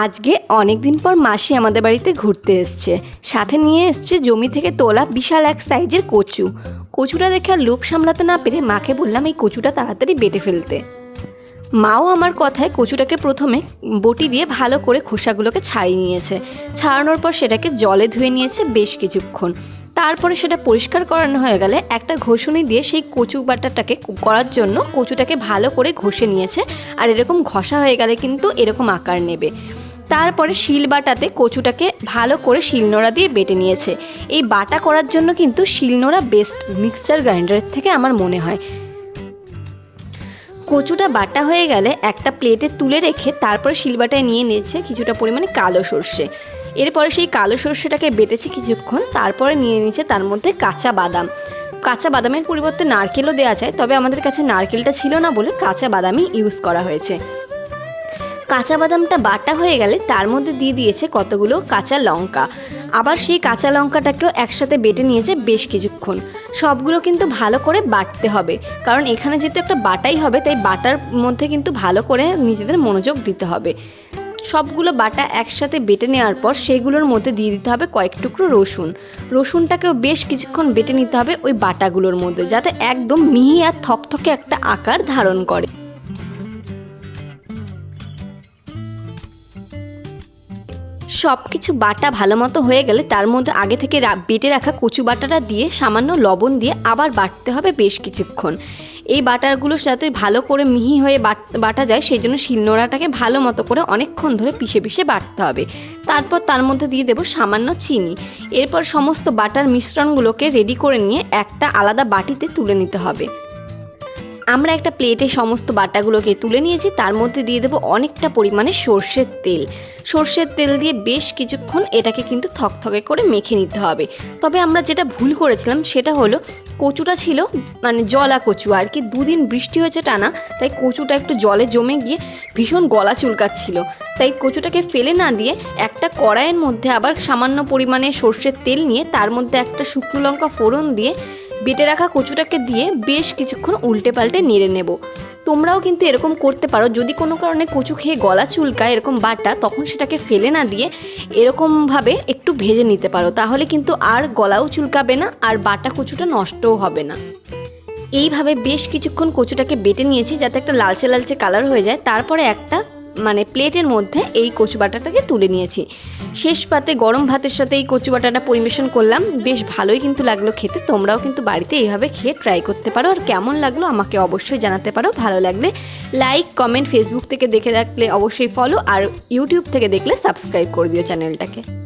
আজকে অনেক দিন পর মাসি আমাদের বাড়িতে ঘুরতে এসছে। সাথে নিয়ে এসছে জমি থেকে তোলা বিশাল এক সাইজের কচু। কচুটা দেখে আর লোভ সামলাতে না পেরে মাকে বললাম, এই কচুটা তাড়াতাড়ি বেটে ফেলতে। মাও আমার কথায় কচুটাকে প্রথমে বটি দিয়ে ভালো করে খোসাগুলোকে ছাড়িয়ে নিয়েছে। ছাড়ানোর পর সেটাকে জলে ধুয়ে নিয়েছে বেশ কিছুক্ষণ। তারপরে সেটা পরিষ্কার করানো হয়ে গেলে একটা ঘষুনি দিয়ে সেই কচু বাটাটাকে করার জন্য কচুটাকে ভালো করে ঘষে নিয়েছে। আর এরকম ঘষা হয়ে গেলে কিন্তু এরকম আকার নেবে। তারপরে শিল বাটাতে কচুটাকে ভালো করে শিলনোড়া দিয়ে বেটে নিয়েছে। এই বাটা করার জন্য কিন্তু শিলনোড়া বেস্ট মিক্সচার গ্রাইন্ডারের থেকে আমার মনে হয়। কচুটা বাটা হয়ে গেলে একটা প্লেটে তুলে রেখে তারপরে শিলবাটায় নিয়ে নিয়েছে কিছুটা পরিমাণে কালো সর্ষে। এরপরে সেই কালো সর্ষেটাকে বেটেছে কিছুক্ষণ, তারপরে নিয়ে নিয়েছে তার মধ্যে কাঁচা বাদাম। কাঁচা বাদামের পরিবর্তে নারকেলও দেওয়া যায়, তবে আমাদের কাছে নারকেলটা ছিল না বলে কাঁচা বাদামই ইউজ করা হয়েছে। কাঁচা বাদামটা বাটা হয়ে গেলে তার মধ্যে দিয়ে দিয়েছে কতগুলো কাঁচা লঙ্কা। আবার সেই কাঁচা লঙ্কাটাকেও একসাথে বেটে নিয়েছে বেশ কিছুক্ষণ। সবগুলো কিন্তু ভালো করে বাটতে হবে। কারণ এখানে যেহেতু একটা বাটাই হবে, তাই বাটার মধ্যে কিন্তু ভালো করে নিজেদের মনোযোগ দিতে হবে। সবগুলো বাটা একসাথে বেটে নেওয়ার পর সেগুলোর মধ্যে দিয়ে দিতে হবে কয়েক টুকরো রসুন। রসুনটাকেও বেশ কিছুক্ষণ বেটে নিতে হবে ওই বাটাগুলোর মধ্যে, যাতে একদম মিহি আর থকথকে একটা আকার ধারণ করে। সব কিছু বাটা ভালো মতো হয়ে গেলে তার মধ্যে আগে থেকে বেটে রাখা কচু বাটাটা দিয়ে সামান্য লবণ দিয়ে আবার বাটতে হবে বেশ কিছুক্ষণ। এই বাটারগুলোর সাথে ভালো করে মিহি হয়ে বাট- যায়, সেই জন্য শিলনোড়াটাকে ভালো মতো করে অনেকক্ষণ ধরে পিষে পিষে বাটতে হবে। তারপর তার মধ্যে দিয়ে দেবো সামান্য চিনি। এরপর সমস্ত বাটার মিশ্রণগুলোকে রেডি করে নিয়ে একটা আলাদা বাটিতে তুলে নিতে হবে। আমরা একটা প্লেটে সমস্ত বাটাগুলোকে তুলে নিয়েছি, তার মধ্যে দিয়ে দেবো অনেকটা পরিমাণে সর্ষের তেল। সর্ষের তেল দিয়ে বেশ কিছুক্ষণ এটাকে কিন্তু থকথকে করে মেখে নিতে হবে। তবে আমরা যেটা ভুল করেছিলাম সেটা হলো, কচুটা ছিল মানে জলা কচু, আর কি দুদিন বৃষ্টি হয়েছে টানা, তাই কচুটা একটু জলে জমে গিয়ে ভীষণ গলা চুলকাচ্ছিল। তাই কচুটাকে ফেলে না দিয়ে একটা কড়াইয়ের মধ্যে আবার সামান্য পরিমাণে সর্ষের তেল নিয়ে তার মধ্যে একটা শুকনো লঙ্কা ফোড়ন দিয়ে বেটে রাখা কচুটাকে দিয়ে বেশ কিছুক্ষণ উল্টে পাল্টে নেড়ে নেব। তোমরাও কিন্তু এরকম করতে পারো, যদি কোনো কারণে কচু খেয়ে গলা চুলকায় এরকম বাটা, তখন সেটাকে ফেলে না দিয়ে এরকমভাবে একটু ভেজে নিতে পারো। তাহলে কিন্তু আর গলাও চুলকাবে না, আর বাটা কচুটা নষ্টও হবে না। এইভাবে বেশ কিছুক্ষণ কচুটাকে বেটে নিয়েছি যাতে একটা লালচে লালচে কালার হয়ে যায়। তারপরে একটা মানে প্লেটের মধ্যে এই কচু বাটাটাকে তুলে নিয়েছি। শেষ পাতে গরম ভাতের সাথে এই কচু বাটাটা পরিবেশন করলাম। বেশ ভালোই কিন্তু লাগল খেতে। তোমরাও কিন্তু বাড়িতে এইভাবে খেয়ে ট্রাই করতে পারো। আর কেমন লাগল আমাকে অবশ্যই জানাতে পারো। ভালো লাগলে লাইক কমেন্ট ফেসবুক থেকে দেখে রাখলে অবশ্যই ফলো আর ইউটিউব থেকে দেখলে সাবস্ক্রাইব করে দিও চ্যানেলটাকে